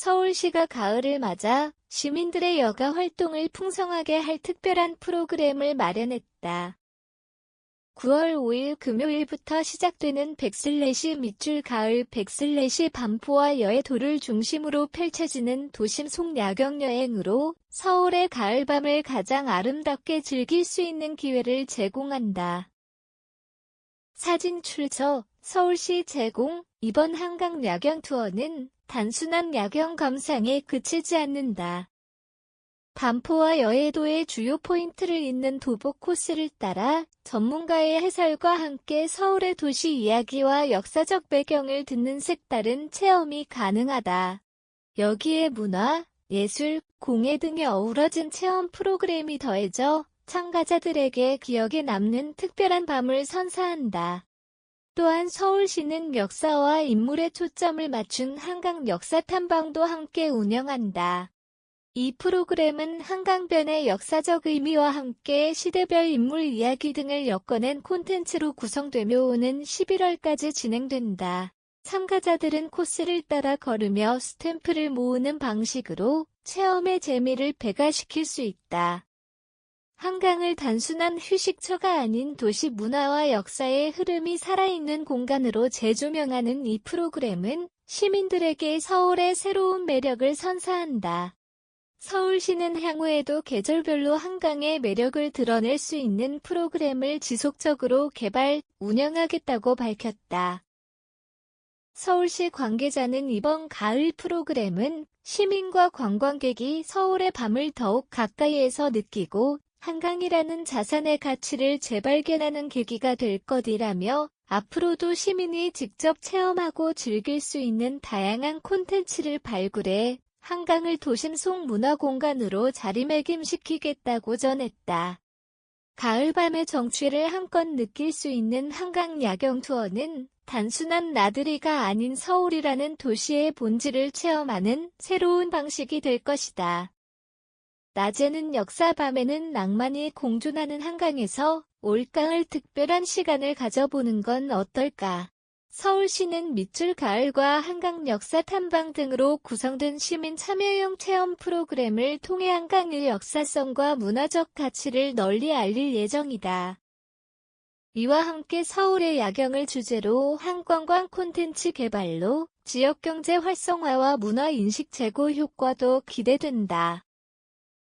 서울시가 가을을 맞아 시민들의 여가 활동을 풍성하게 할 특별한 프로그램을 마련했다. 9월 5일 금요일부터 시작되는 백슬래시 밑줄 가을 백슬래시 반포와 여의도를 중심으로 펼쳐지는 도심 속 야경 여행으로 서울의 가을밤을 가장 아름답게 즐길 수 있는 기회를 제공한다. 사진 출처 서울시 제공 이번 한강 야경 투어는 단순한 야경 감상에 그치지 않는다. 반포와 여의도의 주요 포인트를 잇는 도보 코스를 따라 전문가의 해설과 함께 서울의 도시 이야기와 역사적 배경을 듣는 색다른 체험이 가능하다. 여기에 문화, 예술, 공예 등이 어우러진 체험 프로그램이 더해져 참가자들에게 기억에 남는 특별한 밤을 선사한다. 또한 서울시는 역사와 인물에 초점을 맞춘 한강 역사 탐방도 함께 운영한다. 이 프로그램은 한강변의 역사적 의미와 함께 시대별 인물 이야기 등을 엮어낸 콘텐츠로 구성되며 오는 11월까지 진행된다. 참가자들은 코스를 따라 걸으며 스탬프를 모으는 방식으로 체험의 재미를 배가시킬 수 있다. 한강을 단순한 휴식처가 아닌 도시 문화와 역사의 흐름이 살아있는 공간으로 재조명하는 이 프로그램은 시민들에게 서울의 새로운 매력을 선사한다. 서울시는 향후에도 계절별로 한강의 매력을 드러낼 수 있는 프로그램을 지속적으로 개발, 운영하겠다고 밝혔다. 서울시 관계자는 이번 가을 프로그램은 시민과 관광객이 서울의 밤을 더욱 가까이에서 느끼고 한강이라는 자산의 가치를 재발견하는 계기가 될 것이라며 앞으로도 시민이 직접 체험하고 즐길 수 있는 다양한 콘텐츠를 발굴해 한강을 도심 속 문화공간으로 자리매김시키겠다고 전했다. 가을밤의 정취를 한껏 느낄 수 있는 한강 야경 투어는 단순한 나들이가 아닌 서울이라는 도시의 본질을 체험하는 새로운 방식이 될 것이다. 낮에는 역사, 밤에는 낭만이 공존하는 한강에서 올가을 특별한 시간을 가져보는 건 어떨까? 서울시는 밑줄 가을과 한강 역사 탐방 등으로 구성된 시민 참여형 체험 프로그램을 통해 한강의 역사성과 문화적 가치를 널리 알릴 예정이다. 이와 함께 서울의 야경을 주제로 한 관광 콘텐츠 개발로 지역경제 활성화와 문화인식 제고 효과도 기대된다.